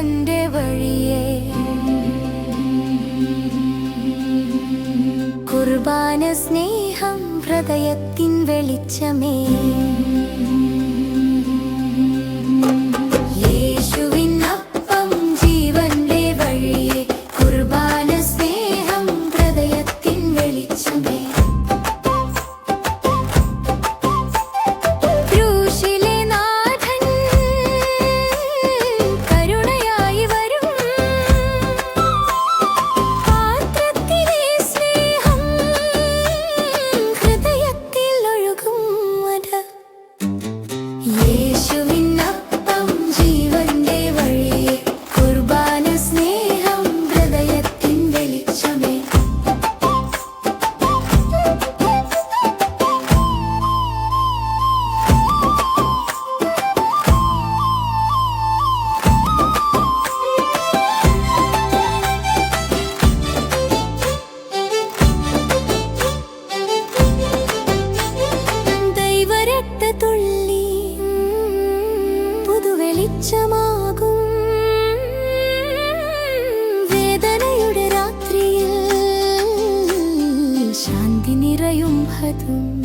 അവന്റെ വഴിയെ. കുർബാന സ്നേഹം ഹൃദയത്തിൻ വെളിച്ചമേ. പുതുവെളിച്ചമാകും വേദനയുടെ രാത്രിയിൽ ശാന്തി നിറയും ഹതും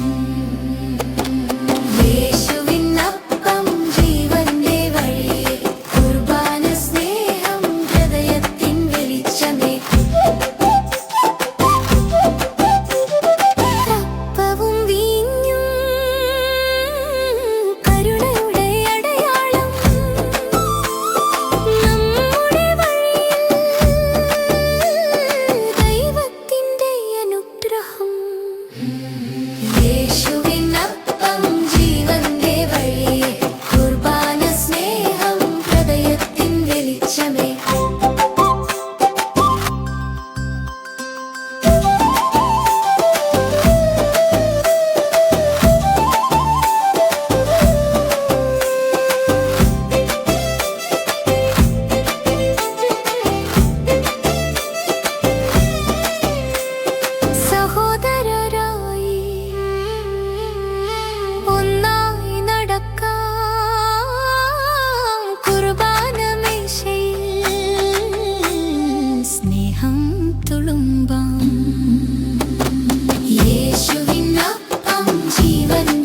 even.